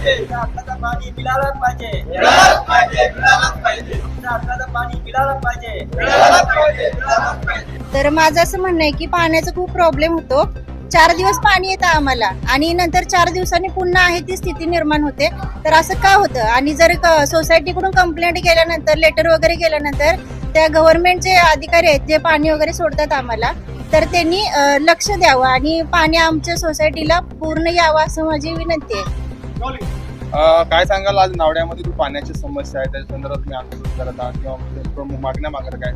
पाणी पाहिजे. पाणी तर माझं असं म्हणणं आहे की पाण्याचा खूप प्रॉब्लेम होतो. चार दिवस पाणी येतं आम्हाला आणि नंतर चार दिवसांनी पुन्हा आहे ती स्थिती निर्माण होते. तर असं का होतं? आणि जर क- सोसायटीकडून कंप्लेंट केल्यानंतर लेटर वगैरे केल्यानंतर त्या गव्हर्नमेंटचे अधिकारी आहेत जे पाणी वगैरे सोडतात आम्हाला तर त्यांनी लक्ष द्यावं आणि पाणी आमच्या सोसायटीला पूर्ण यावं असं माझी विनंती आहे. काय सांगाल आज नावड्यामध्ये जी पाण्याची समस्या आहे त्याच्या संदर्भात तुम्ही आंदोलन करत आहात किंवा प्रमुख मागण्या मागत काय?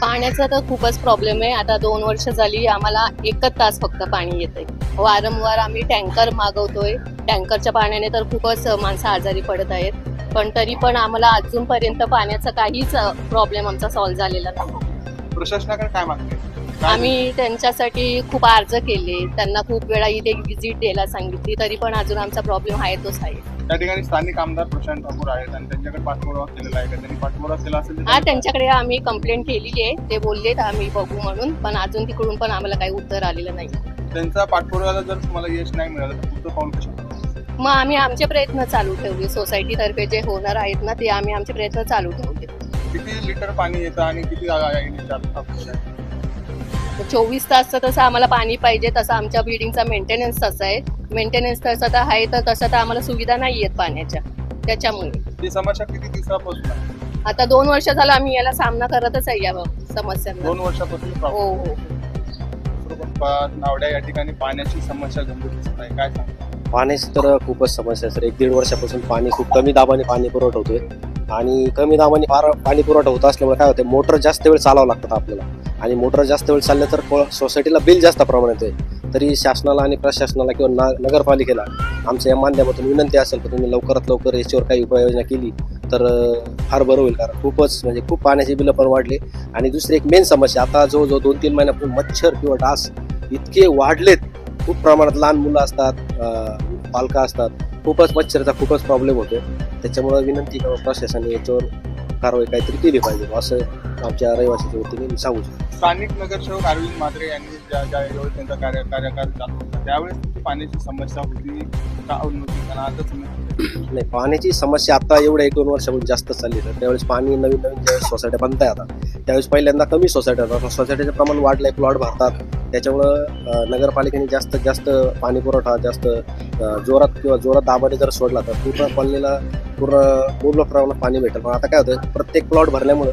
पाण्याचा तर खूपच प्रॉब्लेम आहे. आता दोन वर्ष झाली आम्हाला एकच तास फक्त पाणी येतंय. वारंवार आम्ही टँकर मागवतोय. टँकरच्या पाण्याने तर खूपच माणसं आजारी पडत आहेत. पण तरी पण आम्हाला अजूनपर्यंत पाण्याचा काहीच प्रॉब्लेम आमचा सॉल्व्ह झालेला नाही. प्रशासनाकडे काय मागणी आम्ही त्यांच्यासाठी खूप अर्ज केले. त्यांना खूप वेळा इथे व्हिजिट द्यायला सांगितली तरी पण अजून आमचा प्रॉब्लेम आहे तोच आहे. त्या ठिकाणी स्थानिक आमदार प्रशांत ठाकूर आहेत आणि त्यांच्याकडे पाठपुरावा केलेला आहे. का त्यांनी पाठपुरावा केला असेल तर हा त्यांच्याकडे आम्ही कंप्लेंट केलेली आहे. ते बोललेत आम्ही बघू म्हणून पण अजून तिकडून पण आम्हाला काही उत्तर आलेलं नाही. त्यांचा पाठपुराव्याला जर तुम्हाला यश नाही मिळालं तर पुढचं पाऊल कशा मग आम्ही आमचे प्रयत्न चालू ठेवले. सोसायटीतर्फे जे होणार आहेत ना ते आम्ही आमचे प्रयत्न चालू ठेवले. किती लिटर पाणी येतं आणि किती जागा आहे अपेक्षा आहे? चोवीस तास तसं आम्हाला पाणी पाहिजे तसं आमच्या बिल्डिंगचा मेंटेनन्स तसा आहे. मेंटेनन्स तसं तर आहे तर तसं तर आम्हाला सुविधा नाही आहेत पाण्याच्या. त्याच्यामुळे. ही समस्या किती दिवसापासून आहे? आता दोन वर्ष झालं आम्ही याला सामना करतच आहे या समस्यांना. दोन वर्षापासून हो problem. हो नावड्या या ठिकाणी पाण्याची समस्या गंभीर दिसत आहे काय सांगता? पाण्याची तर खूपच समस्या आहे सर. एक दीड वर्षापासून पाणी खूप कमी दाबाने पाणी पुरवठा होतोय. आणि कमी दाबाने फार पाणी पुरवठा होत असल्यामुळे काय होतं मोटर जास्त वेळ चालावं लागतात आपल्याला. आणि मोटर जास्त वेळ चालले तर सोसायटीला बिल जास्त प्रमाणात आहे तरी शासनाला आणि प्रशासनाला किंवा ना नगरपालिकेला आमच्या या माध्यमातून विनंती असेल की तुम्ही लवकरात लवकर याच्यावर काही उपाययोजना केली तर फार बरं होईल. कारण खूपच म्हणजे खूप पाण्याची बिलं पण वाढली. आणि दुसरी एक मेन समस्या आता जवळजवळ दोन तीन महिन्यापूर्वी मच्छर किंवा डास इतके वाढलेत. खूप प्रमाणात लहान मुलं असतात पालका असतात. खूपच मच्छरचा खूपच प्रॉब्लेम होतो त्याच्यामुळे विनंती किंवा प्रशासनाने याच्यावर कारवाई काहीतरी केली पाहिजे. असं आमच्या रहिवासीच्या वतीने मी सांगू शकतो. स्थानिक नगरसेवक अरविंद मात्रे यांनी ज्या ज्या वेळेस त्यांचा कार्य कार्यकाळ चालू होता त्यावेळेस तुमची पाण्याची समस्या होती का? नव्हती कारण आता समस्या नाही पाण्याची समस्या आता एवढ्या एक दोन वर्षापासून जास्त चालली तर त्यावेळेस पाणी नवीन नवीन ज्या सोसायट्या बनताय आता त्यावेळेस पहिल्यांदा कमी सोसायट्या होतात सोसायटीचं प्रमाण वाढलंय प्लॉट भरतात. त्याच्यामुळं नगरपालिकेने जास्तीत जास्त पाणी पुरवठा जास्त जोरात किंवा जोरात दाबाने जर सोडला तर पूर्ण कॉलनीला पूर्ण पूर्ण प्रमाणात पाणी भेटेल. पण आता काय होतं प्रत्येक प्लॉट भरल्यामुळं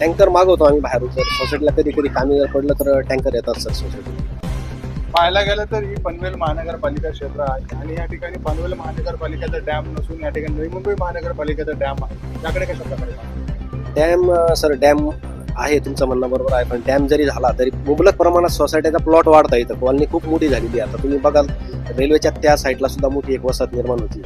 टँकर मागवतो आम्ही बाहेरून. जर सोसायटीला कधी कधी कामी जर पडलं तर टँकर येतात सर सोसायटी पाहायला गेलं तर ही पनवेल महानगरपालिका क्षेत्र आहे. आणि या ठिकाणी पनवेल महानगरपालिकेचा डॅम नसून या ठिकाणी नवी मुंबई महानगरपालिकेचा डॅम आहे. त्याकडे कशा प्रकारे? डॅम सर डॅम आहे तुमचं म्हणणं बरोबर आहे. पण डॅम जरी झाला तरी मुबलक प्रमाणात सोसायटीचा प्लॉट वाढता येतं कॉलनी खूप मोठी झालेली आहे. आता तुम्ही बघाल रेल्वेच्या त्या साईडला सुद्धा मोठी एक वसाहत निर्माण होती.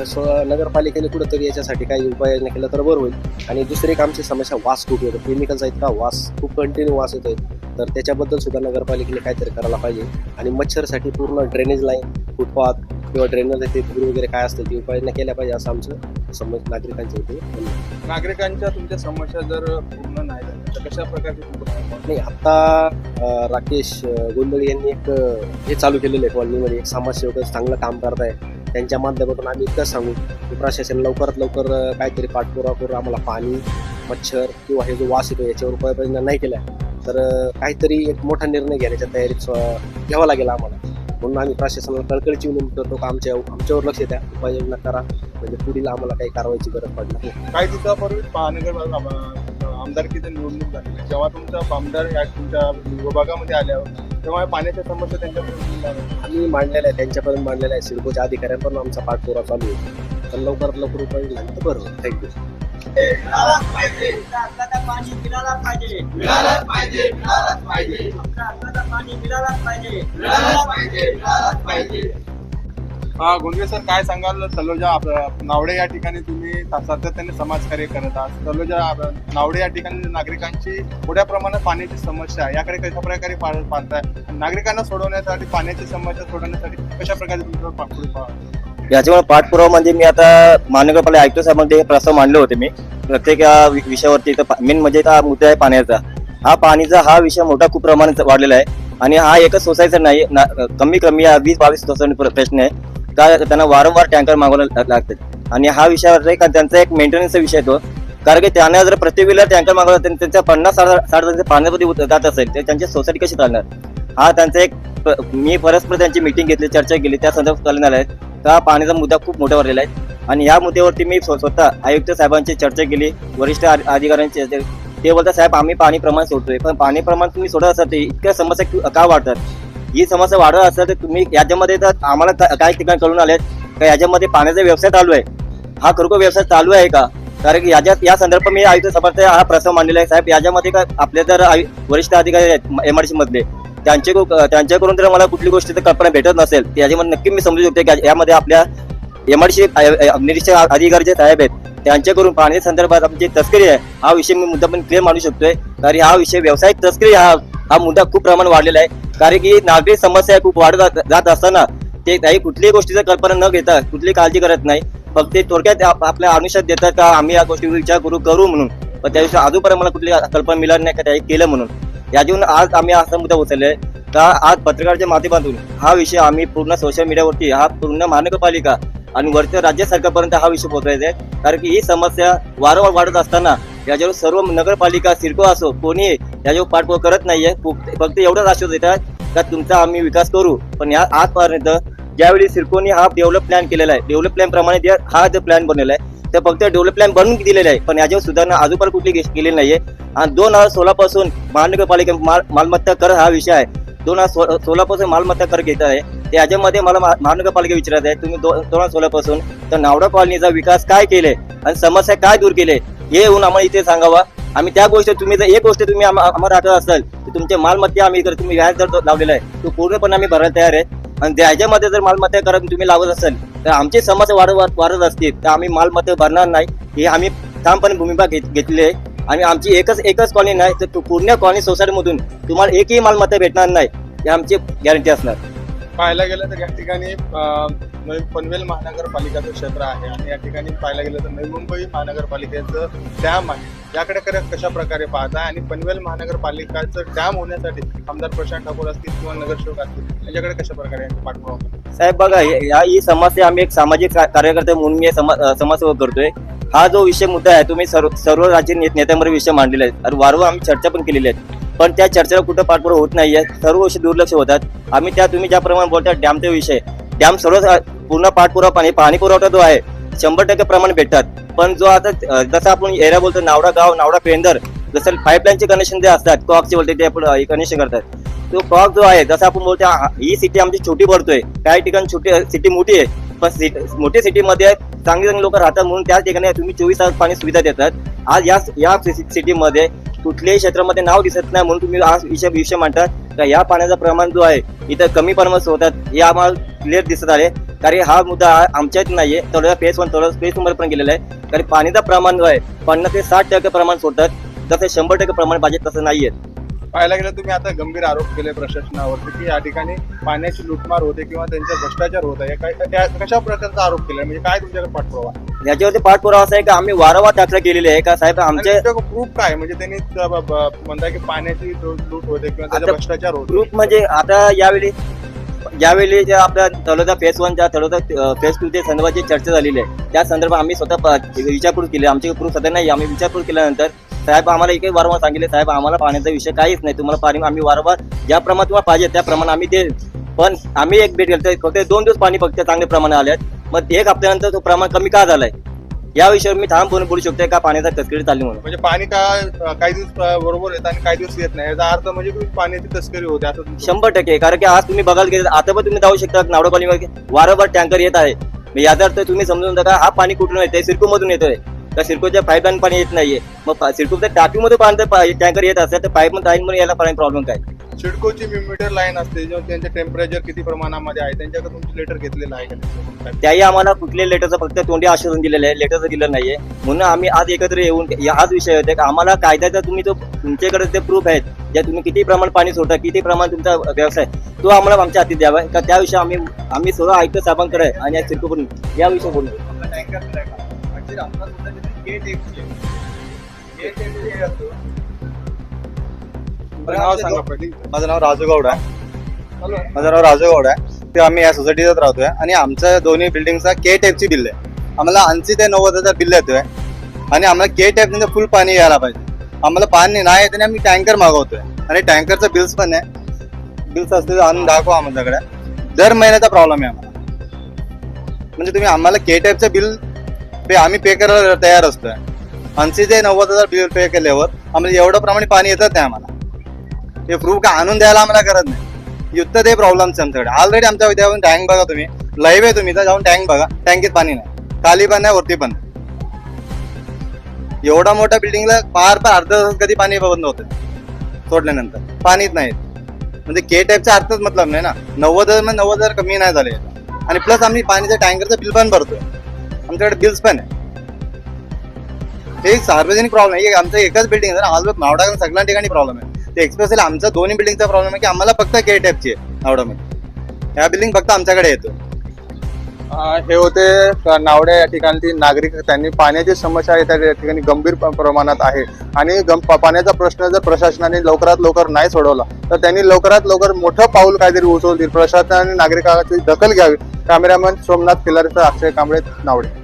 तसं नगरपालिकेने कुठंतरी याच्यासाठी काही उपाययोजना केलं तर बरं होईल. आणि दुसरी एक आमची समस्या वास खूप येतो. केमिकलचा इतका वास खूप कंटिन्यू वास येतोय. तर त्याच्याबद्दल सुद्धा नगरपालिकेने काहीतरी करायला पाहिजे. आणि मच्छरसाठी पूर्ण ड्रेनेज लाईन फुटपाथ किंवा ड्रेनेज ते वगैरे काय असतील ती उपाययोजना केल्या पाहिजे असं आमचं समज नागरिकांच्या इथे. म्हणणं आहे. नागरिकांच्या तुमच्या समस्या जर पूर्ण नाही झाल्या तर कशा प्रकारचे तुम्ही नाही आता अं, राकेश गोंधळी यांनी एक हे चालू केलेलं आहे कॉलनीमध्ये एक समाजसेवक चांगलं काम करताय. त्यांच्या माध्यमातून आम्ही इतकं सांगू की प्रशासन लवकरात लवकर काहीतरी पाठपुरा करून आम्हाला पाणी मच्छर किंवा हे जो वास येतो याच्यावर उपाययोजना नाही केल्या तर काहीतरी एक मोठा निर्णय घेण्याच्या तयारीत घ्यावा लागेल आम्हाला. म्हणून आम्ही प्रशासनाला कळकळीची विनंती करतो का आमच्या आमच्यावर लक्ष द्या उपाययोजना करा म्हणजे पुढील आम्हाला काही कारवाईची गरज पडणार नाही. काही दिवसापूर्वी महानगर आम- आमदारकीची निवडणूक झाली. तेव्हा तुमचा आमदार या तुमच्या विभागामध्ये आल्यावर तेव्हा पाण्याच्या समस्या त्यांच्यापर्यंत. आम्ही मांडलेलं आहे त्यांच्यापर्यंत मांडलेलं आहे. सिडकोच्या अधिकाऱ्यांपर्यंत आमचा पाठपुरावा चालू आहे. तर लवकरात लवकर उपाय झाले तर बरं थँक्यू हाताचं पाणी मिळालं पाहिजे. मिळालं पाहिजे मिळालं पाहिजे. पाणी मिळालं पाहिजे. हा गोंडवे सर काय सांगाल? तलोजा आप- नावडे या ठिकाणी तुम्ही सातत्याने समाजकार्य करत आहात. तलोजा नावडे या ठिकाणी नागरिकांची मोठ्या प्रमाणात पाण्याची समस्या आहे. याकडे कशा प्रकारे पाहताय? नागरिकांना सोडवण्यासाठी पाण्याची समस्या सोडवण्यासाठी कशा प्रकारे तुमच्यावर याच्यामुळे पाठपुरावा म्हणजे मी आता महानगरपालिका आयुक्त साहेबांमध्ये प्रस्ताव मांडले होते मी. प्रत्येक वि- विषयावरती मेन म्हणजे हा मुद्दा आहे पाण्याचा. हा पाणीचा हा विषय मोठा खूप प्रमाणात वाढलेला आहे. आणि हा एकच सोसायचा नाही कमी कमी या वीस बावीस सोसायटी प्रश्न आहे. का त्यांना वारंवार टँकर मागवायला लागतात आणि हा विषय का त्यांचा एक मेंटेनन्सचा विषय येतो कारण की त्यांना जर प्रत्येक वेळेला टँकर मागवला तर त्यांच्या पन्नास साठ साठ जणांचे पाण्यामध्ये जात असेल तर त्यांची सोसायटी कशी चालणार? हा त्यांचा एक प- मी परस्पर त्यांची मिटिंग घेतली चर्चा केली त्या संदर्भात चालणार आहे. का पाण्याचा मुद्दा खूप मोठा वाढलेला आहे. आणि या मुद्द्यावरती मी स्वतः आयुक्त साहेबांची चर्चा केली वरिष्ठ अधिकाऱ्यांची ते बोलतात साहेब आम्ही पाणी प्रमाण सोडतोय. पण पाणी प्रमाण तुम्ही सोडत असतात इतक्या समस्या का वाढतात? ही समस्या वाढत असेल तर तुम्ही याच्यामध्ये तर आम्हाला काही ठिकाणी कळून आले. का याच्यामध्ये पाण्याचा व्यवसाय चालू आहे? हा खरोखर व्यवसाय चालू आहे का? कारण की याच्यात या संदर्भात मी आयुक्त समर्थ हा प्रस्ताव मांडलेला आहे. साहेब याच्यामध्ये का आपले जर वरिष्ठ अधिकारी आहेत एमआरसी मधले त्यांचे त्यांच्याकडून जर मला कुठली गोष्टी कल्पना भेटत नसेल याच्यामध्ये नक्की मी समजू शकते की यामध्ये आपल्या एमआरसी निरीक्षक अधिकारी जे साहेब आहेत त्यांच्याकडून पाणी संदर्भात आमची तस्करी आहे हा विषय मी मुद्दा पण क्लिअर मांडू शकतोय. कारण हा विषय व्यावसायिक तस्करी हा हा मुद्दा खूप प्रमाण वाढलेला आहे. कारण की नागरिक समस्या खूप वाढत जात- असताना ते काही कुठलीही गोष्टीचा कल्पना न घेता कुठली काळजी करत नाही. फक्त ते थोडक्यात आपल्या अनुषात देतात का आम्ही या गोष्टीवर विचार करू करू म्हणून. पण त्याविषयी अजूनपर्यंत मला कुठली कल्पना मिळाली नाही का त्याही केलं म्हणून. यातून आज आम्ही असा मुद्दा उचललाय का आज पत्रकाराच्या माध्यमातून हा विषय आम्ही पूर्ण सोशल मीडियावरती हा पूर्ण महानगरपालिका आणि वरच्या राज्य सरकारपर्यंत हा विषय पोहोचायचा आहे. कारण की ही समस्या वारंवार वाढत असताना याच्यावर सर्व नगरपालिका सिडको असो कोणी याच्यावर पाठपुरावा करत नाहीये. फक्त फक्त एवढंच आश्वास देतात का तुमचा आम्ही विकास करू. पण या आजपर्यंत ज्यावेळी सिडकोनी हा डेव्हलप प्लॅन केलेला आहे डेव्हलप प्लॅन प्रमाणे हा जो प्लॅन बनलेला आहे तर फक्त डेव्हलप प्लॅन बनवून दिलेला आहे. पण याच्यावर सुधारणा अजूनपर्यंत कुठली गे- केलेली नाहीये. आणि दोन हजार सोळा पासून महानगरपालिका माल मालमत्ता कर हा विषय आहे. दोन हजार सोळा पासून मालमत्ता कर घेत आहे. तर याच्यामध्ये मला महा- महानगरपालिका विचारत आहे तुम्ही दोन हजार सोळा पासून तर नावडा कॉलनीचा विकास काय केले? आणि समस्या काय दूर केले? हे येऊन आम्हाला इथे सांगावा. आम्ही त्या गोष्टी तुम्ही जर एक गोष्ट तुम्ही आम्हाला राखत असाल तर तुमचे मालमत्ता आम्ही जर तुम्ही व्याज जर लावलेला आहे तो पूर्णपणे आम्ही भरायला तयार आहे. आणि त्याच्यामध्ये जर मालमत्ता करत तुम्ही लावत असाल तर आमची समस्या वाढत वाढत असतील तर आम्ही मालमत्ता भरणार नाही. हे आम्ही ठामपणे भूमिका घेत घेतली आहे. आणि आमची एकच एकच कॉलनी नाही तर पूर्ण कॉलनी सोसायटीमधून तुम्हाला एकही मालमत्ता भेटणार नाही हे आमची गॅरंटी असणार. पाहायला गेलं तर या ठिकाणी नवी पनवेल महानगरपालिकाचं क्षेत्र आहे आणि या ठिकाणी पाहायला गेलं तर नवी मुंबई महानगरपालिकेचं डॅम आहे. याकडे कडे कशा प्रकारे पाहता आणि पनवेल महानगरपालिकाचं डॅम होण्यासाठी आमदार प्रशांत ठाकूर असतील किंवा नगरसेवक असतील याच्याकडे कशा प्रकारे यांचा पाठपुरावा साहेब बघा या ही समस्या आम्ही एक सामाजिक कार्यकर्ते म्हणून मी समा- समाजसेवा करतोय. हा जो विषय मुद्दा आहे तुम्ही सर्व सर्व राज्य ने- नेत्यांमध्ये विषय मांडलेले आहेत आणि वारंवार आम्ही चर्चा पण केलेली आहे. पण त्या चर्चेला कुठं पाठपुरावा होत नाहीये सर्व गोष्टी दुर्लक्ष होतात. आम्ही त्या तुम्ही ज्याप्रमाणे बोलता डॅमचा विषय. डॅम सर्व पूर्ण पाठपुरावा पाणी पाणी पुरवठा जो आहे शंभर टक्के प्रमाण भेटतात. पण जो आता जसं आपण एरिया बोलतो नावडा गाव नावडा पेंदर जसं पाईपलाईनचे कनेक्शन जे असतात कॉकचे बोलते ते आपण कनेक्शन करतात. तो कॉक जो आहे जसं आपण बोलतो ही सिटी आमची छोटी पडतोय काही ठिकाणी छोटी सिटी मोठी आहे. पण सिटी मोठी सिटीमध्ये चांगले चांगले लोक राहतात म्हणून त्या ठिकाणी तुम्ही चोवीस तास पाणी सुविधा देतात. आज या या सिटीमध्ये कुठल्याही क्षेत्रामध्ये नाव दिसत नाही म्हणून तुम्ही आज विषय विषय मांडतात का या पाण्याचा प्रमाण जो आहे इथं कमी प्रमाणात होतात हे आम्हाला क्लिअर दिसत आले कारण हा मुद्दा आमच्यात नाहीये. थोडं फेस वन थोडं फेस नंबर पण गेलेला आहे. कारण पाणीचं प्रमाण जो आहे पन्नास ते साठ टक्के प्रमाण सोडतात. जसं शंभर टक्के प्रमाण पाहिजे तसं नाहीये. पाहायला गेलं तुम्ही आता गंभीर आरोप केले प्रशासनावरती की या ठिकाणी पाण्याची लुटमार होते किंवा त्यांचा भ्रष्टाचार होत आहे. कशा प्रकारचा आरोप केला? म्हणजे काय तुमच्याकडे पाठपुरावा याच्यावरती पाठपुरावा असा आहे की आम्ही वारंवार तक्रार केलेली आहे. का साहेब आमचे प्रूफ काय म्हणजे त्यांनी म्हणताय की पाण्याची लूट होते किंवा भ्रष्टाचार होतो ग्रुप म्हणजे आता यावेळी ज्यावेळी जे आपल्या तळोदा फेस वनच्या तळोदा फेस टू च्या संदर्भात जी चर्चा झालेली आहे त्या संदर्भात आम्ही स्वतः विचारपूर केली. आमचे प्रूफ सध्या नाही आम्ही विचारपूर केल्यानंतर साहेब आम्हाला एकही वारंवार सांगितले साहेब आम्हाला पाण्याचा विषय काहीच नाही तुम्हाला पाणी आम्ही वारंवार ज्या प्रमाणात तुम्हाला पाहिजे त्या प्रमाणे आम्ही देईल पण आम्ही एक भेट घेतली. फक्त दोन दिवस पाणी फक्त चांगल्या प्रमाणे आहेत. मग एक हप्त्यानंतर तो प्रमाण कमी का झालाय? या विषयावर मी ठामपणे बोलू शकतो का? पाण्याचा तस्करी चालली म्हणून. म्हणजे पाणी का काही दिवस बरोबर येतं आणि काही दिवस येत नाही. याचा अर्थ म्हणजे की पाण्याची तस्करी होते असं तुमचं- शंभर टक्के. कारण की आज तुम्ही बघायला गेले आता पण तुम्ही जाऊ शकता. नावडा कॉलनीमध्ये वारंवार टँकर येत आहे. मग याचा अर्थ तुम्ही समजून का हा पाणी कुठून येतंय? सिरको मधून येतोय. तर सिरकोच्या पाईपलाईन पाणी येत नाहीये? मग सिरकोच्या टाकीमध्ये पाणी टँकर येत असेल तर पाईप लाईन मध्ये याला पाणी प्रॉब्लेम काय? सिडकोची मीटर लाईन असते त्यांचे टेम्परेचर किती प्रमाणामध्ये आहे त्यांच्याकडे तुमची लेटर घेतलेलं आहे? त्याही आम्हाला कुठल्याही लेटरचं फक्त तोंडी आश्वासन दिलेलं आहे लेटरचं दिलं नाहीये. म्हणून आम्ही आज एकत्र येऊन या- हाच विषय होते की आम्हाला कायद्याचा तुम्ही जो तुमच्याकडे ते प्रूफ आहेत ज्या तुम्ही किती प्रमाण पाणी सोडता किती प्रमाण तुमचा व्यवसाय तो आम्हाला आमच्या हाती द्यावा. का त्याविषयी आम्ही आम्ही सर्व आयुक्त साहेबांकडे आणि या सिडको करून या विषयी बोलू. नाव सांगा पहिले. माझं नाव राजू गौड आहे. माझं नाव राजू गौड आहे. ते आम्ही या सोसायटीत राहतोय. आणि आमच्या दोन्ही बिल्डिंगचा के टाईपची बिल आहे. आम्हाला ऐंशी ते नव्वद हजार बिल येतोय. आणि आम्हाला के टाईप फुल पाणी यायला पाहिजे. आम्हाला पाणी नाही येत आणि आम्ही टँकर मागवतोय. आणि टँकरचं बिल्स पण आहे. बिल्स असते आणून दाखवा आमच्याकडे. दर महिन्याचा प्रॉब्लेम आहे आम्हाला. म्हणजे तुम्ही आम्हाला के टाईपचं बिल पे आम्ही पे करायला तयार असतोय. ऐंशी ते नव्वद हजार बिल पे केल्यावर आम्हाला एवढं प्रमाणे पाणी येतच नाही आम्हाला. हे प्रूफ का आणून द्यायला आम्हाला गरज नाही. युद्ध ते प्रॉब्लेम्स आमच्याकडे. ऑलरेडी आमच्या विद्यार्थ्यातून टँक बघा तुम्ही. लाईव्ह आहे तुम्ही तर जाऊन टँक बघा. टँकीत पाणी नाही. खाली पण नाही वरती पण नाही. एवढा मोठ्या बिल्डिंगला पार पार अर्धा तास कधी पाणी बंद होतं? सोडल्यानंतर. पाणीच नाही. म्हणजे के टाईपचा अर्थच मतलब नाही ना. नव्वद हजार म्हणजे नव्वद हजार कमी नाही झाले. आणि प्लस आम्ही पाणीचं टँकरचं बिल पण भरतोय. आमच्याकडे बिल्स पण आहे. हे एक सार्वजनिक प्रॉब्लेम आहे. आमचं एकच बिल्डिंग आहे आज मावडा सगळ्या ठिकाणी प्रॉब्लेम आहे. ते एक्सप्रेसली आमचा दोन्ही बिल्डिंगचा प्रॉब्लेम आहे की आम्हाला फक्त के टाईपची आहे. नावडामध्ये ह्या बिल्डिंग फक्त आमच्याकडे येतो. हे होते नावडे या ठिकाणी नागरिक त्यांनी पाण्याची समस्या आहे त्या ठिकाणी गंभीर प्रमाणात आहे. आणि गं- पाण्याचा प्रश्न जर प्रशासनाने लवकरात लवकर नाही सोडवला तर त्यांनी लवकरात लवकर मोठं पाऊल काहीतरी उचलतील. प्रशासनाने नागरिकांची दखल घ्यावी. कॅमेरामॅन सोमनाथ किल्लारीचा अक्षय कांबळे नावडे.